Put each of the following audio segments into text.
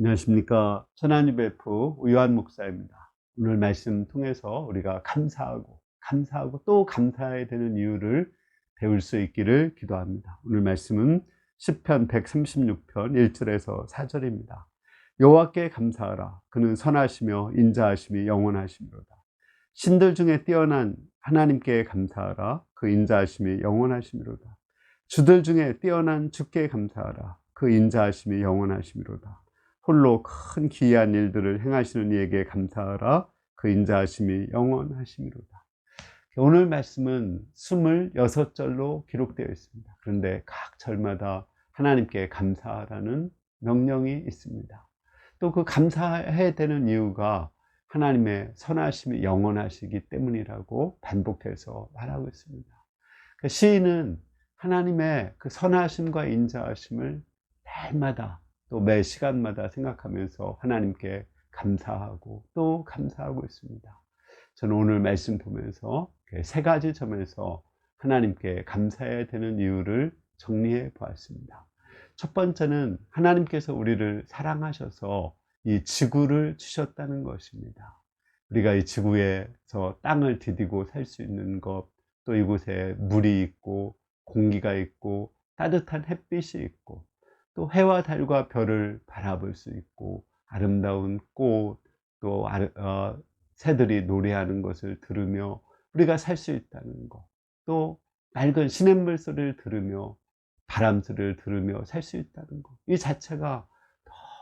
안녕하십니까. 천안유 베프 우요한 목사입니다. 오늘 말씀 통해서 우리가 감사하고, 감사하고 또 감사해야 되는 이유를 배울 수 있기를 기도합니다. 오늘 말씀은 10편 136편 1절에서 4절입니다. 여호와께 감사하라. 그는 선하시며 인자하심이 영원하시미로다. 신들 중에 뛰어난 하나님께 감사하라. 그 인자하심이 영원하시미로다. 주들 중에 뛰어난 주께 감사하라. 그 인자하심이 영원하시미로다. 홀로 큰 기이한 일들을 행하시는 이에게 감사하라. 그 인자하심이 영원하심이로다. 오늘 말씀은 26절로 기록되어 있습니다. 그런데 각 절마다 하나님께 감사하라는 명령이 있습니다. 또 그 감사해야 되는 이유가 하나님의 선하심이 영원하시기 때문이라고 반복해서 말하고 있습니다. 그 시인은 하나님의 그 선하심과 인자하심을 날마다 또 매 시간마다 생각하면서 하나님께 감사하고 또 감사하고 있습니다. 저는 오늘 말씀 보면서 세 가지 점에서 하나님께 감사해야 되는 이유를 정리해 보았습니다. 첫 번째는 하나님께서 우리를 사랑하셔서 이 지구를 주셨다는 것입니다. 우리가 이 지구에서 땅을 디디고 살 수 있는 것, 또 이곳에 물이 있고 공기가 있고 따뜻한 햇빛이 있고 또 해와 달과 별을 바라볼 수 있고 아름다운 꽃, 또 어, 새들이 노래하는 것을 들으며 우리가 살 수 있다는 것, 또 맑은 시냇물 소리를 들으며 바람 소리를 들으며 살 수 있다는 것, 이 자체가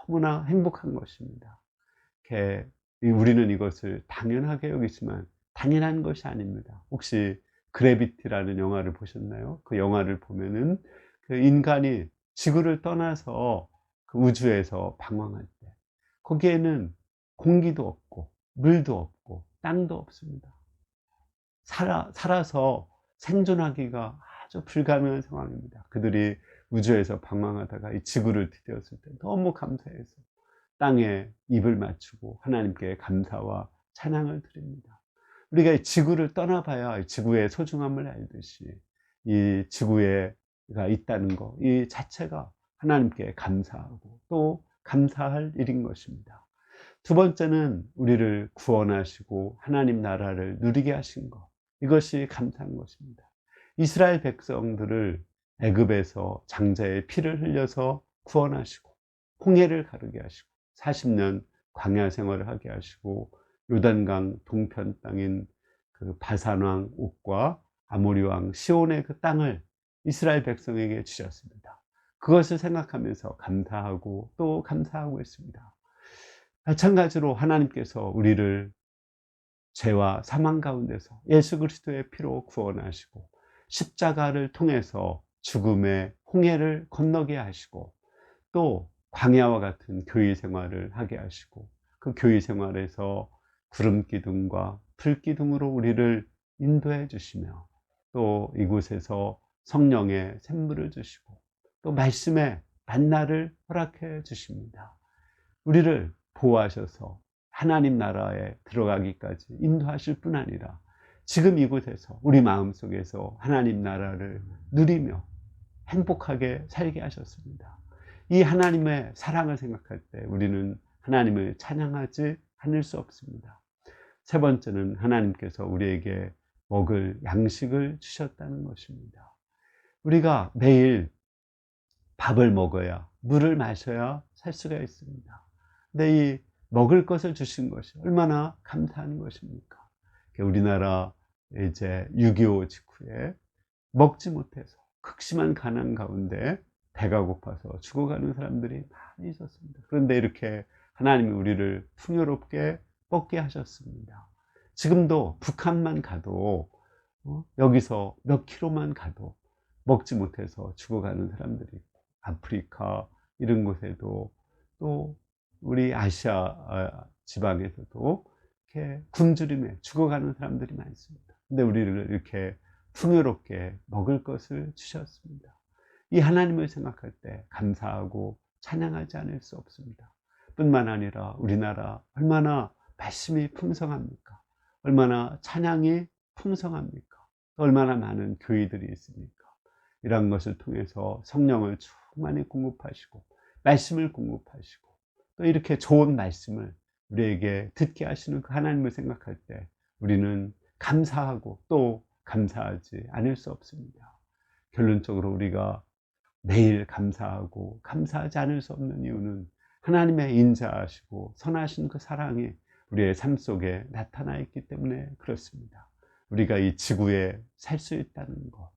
너무나 행복한 것입니다. 우리는 이것을 당연하게 여기지만 당연한 것이 아닙니다. 혹시 그래비티라는 영화를 보셨나요? 그 영화를 보면은 그 인간이 지구를 떠나서 그 우주에서 방황할 때 거기에는 공기도 없고 물도 없고 땅도 없습니다. 살아, 살아서 생존하기가 아주 불가능한 상황입니다. 그들이 우주에서 방황하다가 이 지구를 디뎠을 때 너무 감사해서 땅에 입을 맞추고 하나님께 감사와 찬양을 드립니다. 우리가 이 지구를 떠나봐야 지구의 소중함을 알듯이 이 지구에 가 있다는 것, 이 자체가 하나님께 감사하고 또 감사할 일인 것입니다. 두 번째는 우리를 구원하시고 하나님 나라를 누리게 하신 것. 이것이 감사한 것입니다. 이스라엘 백성들을 애굽에서 장자의 피를 흘려서 구원하시고 홍해를 가르게 하시고 40년 광야 생활을 하게 하시고 요단강 동편 땅인 그 바산왕 옥과 아모리 왕 시온의 그 땅을 이스라엘 백성에게 주셨습니다. 그것을 생각하면서 감사하고 또 감사하고 있습니다. 마찬가지로 하나님께서 우리를 죄와 사망 가운데서 예수 그리스도의 피로 구원하시고 십자가를 통해서 죽음의 홍해를 건너게 하시고 또 광야와 같은 교회 생활을 하게 하시고 그 교회 생활에서 구름 기둥과 불 기둥으로 우리를 인도해 주시며 또 이곳에서 성령의 샘물을 주시고 또 말씀의 만나를 허락해 주십니다. 우리를 보호하셔서 하나님 나라에 들어가기까지 인도하실 뿐 아니라 지금 이곳에서 우리 마음 속에서 하나님 나라를 누리며 행복하게 살게 하셨습니다. 이 하나님의 사랑을 생각할 때 우리는 하나님을 찬양하지 않을 수 없습니다. 세 번째는 하나님께서 우리에게 먹을 양식을 주셨다는 것입니다. 우리가 매일 밥을 먹어야 물을 마셔야 살 수가 있습니다. 근데 이 먹을 것을 주신 것이 얼마나 감사한 것입니까? 우리나라 이제 6.25 직후에 먹지 못해서 극심한 가난 가운데 배가 고파서 죽어가는 사람들이 많이 있었습니다. 그런데 이렇게 하나님이 우리를 풍요롭게 뻗게 하셨습니다. 지금도 북한만 가도 어? 여기서 몇 킬로만 가도 먹지 못해서 죽어가는 사람들이 있고 아프리카 이런 곳에도 또 우리 아시아 아, 지방에서도 이렇게 굶주림에 죽어가는 사람들이 많습니다. 근데 우리를 이렇게 풍요롭게 먹을 것을 주셨습니다. 이 하나님을 생각할 때 감사하고 찬양하지 않을 수 없습니다. 뿐만 아니라 우리나라 얼마나 말씀이 풍성합니까? 얼마나 찬양이 풍성합니까? 얼마나 많은 교회들이 있습니까? 이런 것을 통해서 성령을 충만히 공급하시고 말씀을 공급하시고 또 이렇게 좋은 말씀을 우리에게 듣게 하시는 그 하나님을 생각할 때 우리는 감사하고 또 감사하지 않을 수 없습니다. 결론적으로 우리가 매일 감사하고 감사하지 않을 수 없는 이유는 하나님의 인자하시고 선하신 그 사랑이 우리의 삶 속에 나타나 있기 때문에 그렇습니다. 우리가 이 지구에 살 수 있다는 것,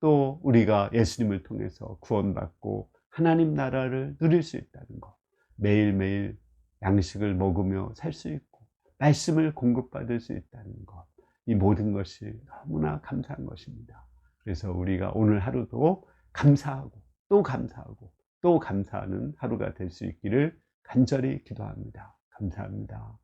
또 우리가 예수님을 통해서 구원받고 하나님 나라를 누릴 수 있다는 것, 매일매일 양식을 먹으며 살 수 있고, 말씀을 공급받을 수 있다는 것, 이 모든 것이 너무나 감사한 것입니다. 그래서 우리가 오늘 하루도 감사하고, 또 감사하고, 또 감사하는 하루가 될 수 있기를 간절히 기도합니다. 감사합니다.